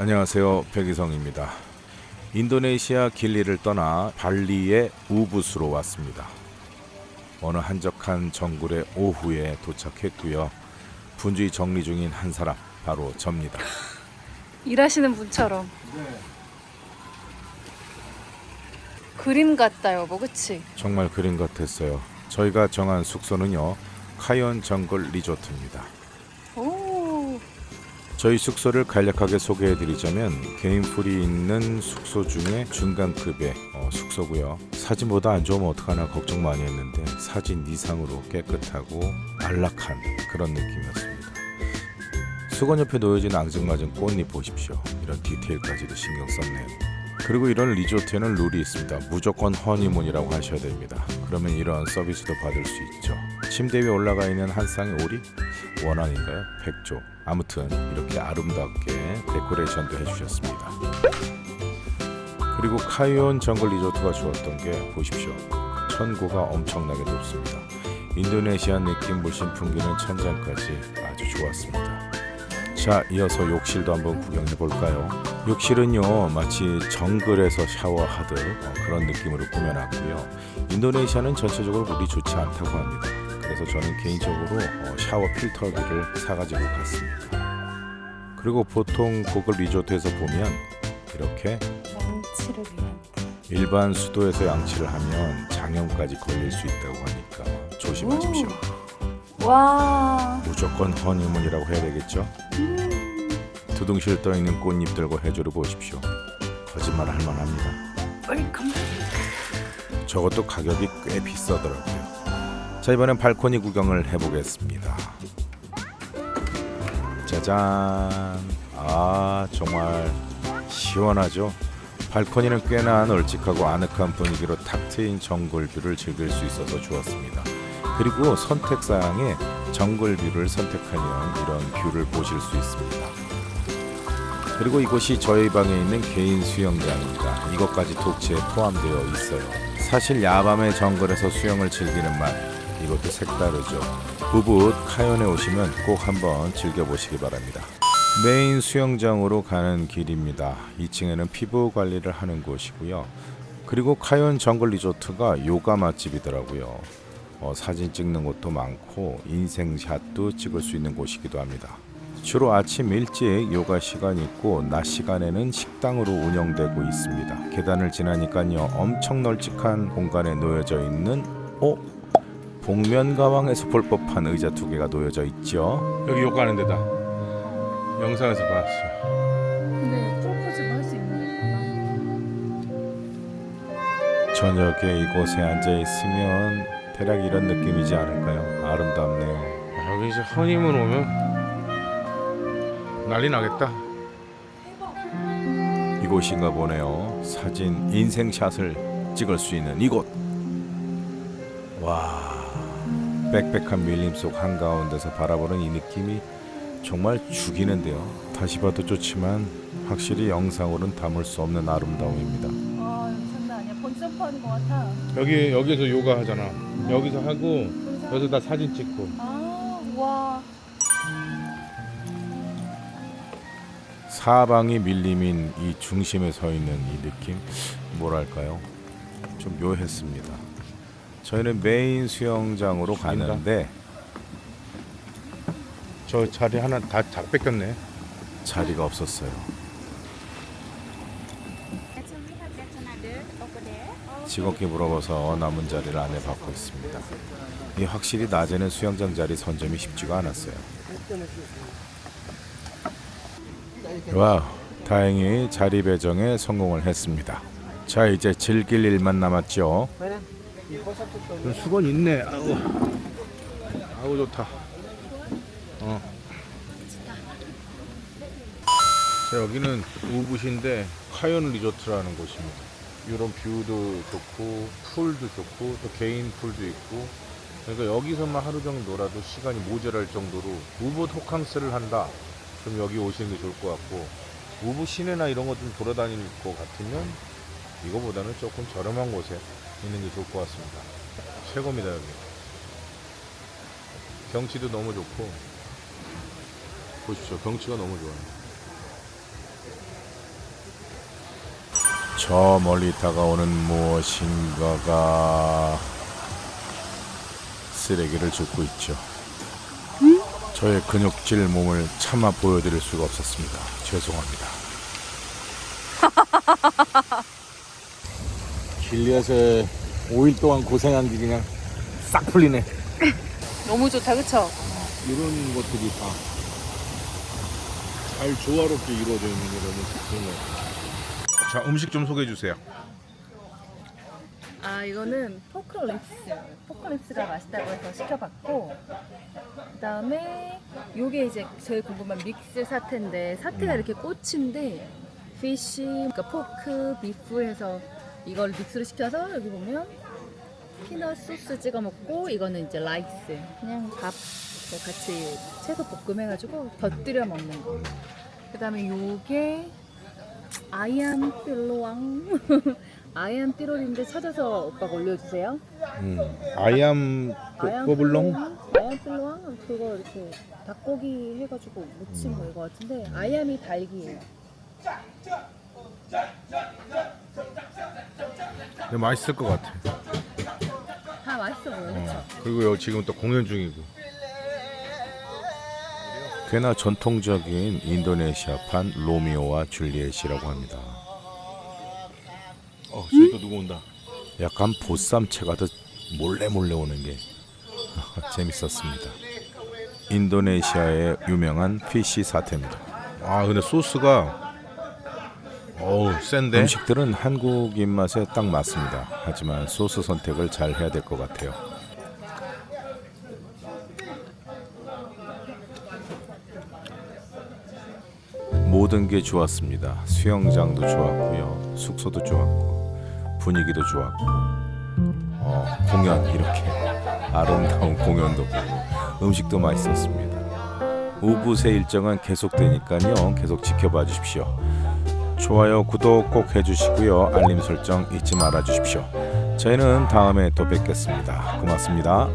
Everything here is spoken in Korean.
안녕하세요. 백이성입니다. 인도네시아 길리를 떠나 발리의 우붓으로 왔습니다. 어느 한적한 정글의 오후에 도착했고요. 분주히 정리 중인 한 사람 바로 접니다. 일하시는 분처럼. 그림 같다 여보, 그치? 정말 그림 같았어요. 저희가 정한 숙소는요. 카이온 정글 리조트입니다. 오, 저희 숙소를 간략하게 소개해드리자면 개인풀이 있는 숙소 중에 중간급의 어, 숙소고요. 사진보다 안 좋으면 어떡하나 걱정 많이 했는데 사진 이상으로 깨끗하고 안락한 그런 느낌이었습니다. 수건 옆에 놓여진 앙증맞은 꽃잎 보십시오. 이런 디테일까지도 신경 썼네요. 그리고 이런 리조트에는 룰이 있습니다. 무조건 허니문이라고 하셔야 됩니다. 그러면 이런 서비스도 받을 수 있죠. 침대 위에 올라가 있는 한 쌍의 오리 원앙인가요? 백조. 아무튼 이렇게 아름답게 데코레이션도 해주셨습니다. 그리고 카이온 정글 리조트가 좋았던 게 보십시오. 천고가 엄청나게 높습니다. 인도네시아 느낌 물씬 풍기는 천장까지 아주 좋았습니다. 자, 이어서 욕실도 한번 구경해 볼까요? 욕실은요, 마치 정글에서 샤워하듯 어, 그런 느낌으로 꾸며놨고요. 인도네시아는 전체적으로 물이 좋지 않다고 합니다. 그래서 저는 개인적으로 어, 샤워 필터기를 사가지고 갔습니다. 그리고 보통 고급 리조트에서 보면 이렇게 양치를. 일반 수도에서 양치를 하면 장염까지 걸릴 수 있다고 하니까 조심하십시오. 와, 무조건 허니문이라고 해야 되겠죠? 두둥실 떠 있는 꽃잎들과 해조를 보십시오. 거짓말 할 만합니다. 웰컴. 저것도 가격이 꽤 비싸더라고요. 자 이번엔 발코니 구경을 해보겠습니다. 짜잔. 아 정말 시원하죠. 발코니는 꽤나 널찍하고 아늑한 분위기로 탁 트인 정글뷰를 즐길 수 있어서 좋았습니다. 그리고 선택 사항에 정글뷰를 선택하면 이런 뷰를 보실 수 있습니다. 그리고 이곳이 저희 방에 있는 개인 수영장입니다. 이것까지 독채에 포함되어 있어요. 사실 야밤의 정글에서 수영을 즐기는 맛 이것도 색다르죠. 부부 카연에 오시면 꼭 한번 즐겨보시기 바랍니다. 메인 수영장으로 가는 길입니다. 2층에는 피부 관리를 하는 곳이고요. 그리고 카연 정글 리조트가 요가 맛집이더라고요. 어, 사진 찍는 곳도 많고 인생샷도 찍을 수 있는 곳이기도 합니다. 주로 아침 일찍 요가 시간이 있고 낮 시간에는 식당으로 운영되고 있습니다. 계단을 지나니까요 엄청 널찍한 공간에 놓여져 있는 어 복면 가왕에서 볼 법한 의자 두 개가 놓여져 있죠. 여기 요가하는 데다. 영상에서 봤어. 근데 프로포즈도 할 수 있는 저녁에 이곳에 앉아 있으면 대략 이런 느낌이지 않을까요? 아름답네요. 여기 이제 허니문 오면 난리 나겠다. 이곳인가 보네요. 사진 인생샷을 찍을 수 있는 이곳. 와, 빽빽한 밀림 속 한가운데서 바라보는 이 느낌이 정말 죽이는데요. 다시 봐도 좋지만 확실히 영상으로는 담을 수 없는 아름다움입니다. 와, 여기 장난 아니야. 번점프 하는 것 같아. 여기 여기서 요가 하잖아. 여기서 하고 여기서 다 사진 찍고. 아, 와. 사방이 밀림인 이 중심에 서 있는 이 느낌 뭐랄까요? 좀 묘했습니다. 저희는 메인 수영장으로 죽인다. 가는데 저 자리 하나 다 다 뺏겼네. 자리가 없었어요. 직업게 물어봐서 남은 자리를 안내 받고 있습니다. 이 확실히 낮에는 수영장 자리 선점이 쉽지가 않았어요. 와우, 다행히 자리 배정에 성공을 했습니다. 자, 이제 즐길 일만 남았죠. 수건 있네. 아우. 아우 좋다. 어. 자, 여기는 우붓인데 카이온 리조트라는 곳입니다. 이런 뷰도 좋고 풀도 좋고 또 개인 풀도 있고 그러니까 여기서만 하루 놀아도 시간이 모자랄 정도로 우붓 호캉스를 한다. 그럼 여기 오시는 게 좋을 것 같고 우붓 시내나 이런 거좀 돌아다닐 것 같으면 이거보다는 조금 저렴한 곳에 있는 게 좋을 것 같습니다. 최고입니다 여기. 경치도 너무 좋고 보십시오 경치가 너무 좋아요. 저 멀리 다가오는 무엇인가가 쓰레기를 줍고 있죠. 저의 근육질 몸을 차마 보여드릴 수가 없었습니다. 죄송합니다. 길리앗에 5일 동안 고생한 게 그냥 싹 풀리네. 너무 좋다, 그쵸? 이런 것들이 다 잘 조화롭게 이루어져 있는 게 너무 좋은 것 같아요. 자, 음식 좀 소개해 주세요. 아, 이거는 포클립스. 포클립스가 맛있다고 해서 시켜봤고, 그 다음에 요게 이제 제일 궁금한 믹스 사태인데, 사태가 이렇게 꽃인데, 피쉬, 그러니까 포크, 비프 해서 이걸 믹스로 시켜서 여기 보면 피넛 소스 찍어 먹고 이거는 이제 라이스 그냥 밥 같이 채소 볶음 해가지고 곁들여 먹는 거. 그 다음에 요게 아이암 띠로왕 아이암 띠로인데 찾아서 오빠가 올려주세요. 음, 아이암? 띠로왕? 아이암 띠로왕 그거 이렇게 닭고기 해가지고 무침 뭐 이거 같은데 아이암이 달기예요. 근데 맛있을 것 같아. 다 맛있어 보여? 어. 그리고 여기 지금 또 공연 중이고. 꽤나 전통적인 인도네시아판 로미오와 줄리엣이라고 합니다. 어, 저기 또 누구 온다. 약간 보쌈채 가듯 몰래 몰래 오는 게 재밌었습니다. 인도네시아의 유명한 피시 사태입니다. 아, 근데 소스가 어우, 센데. 음식들은 한국 입맛에 딱 맞습니다. 하지만 소스 선택을 잘 해야 될 것 같아요. 모든 게 좋았습니다. 수영장도 좋았고요, 숙소도 좋았고, 분위기도 좋았고, 어, 공연 이렇게 아름다운 공연도 보고 음식도 맛있었습니다. 우붓의 일정은 계속되니까요. 계속 지켜봐 주십시오. 좋아요, 구독 꼭 해주시고요. 알림 설정 잊지 말아 주십시오. 저희는 다음에 또 뵙겠습니다. 고맙습니다.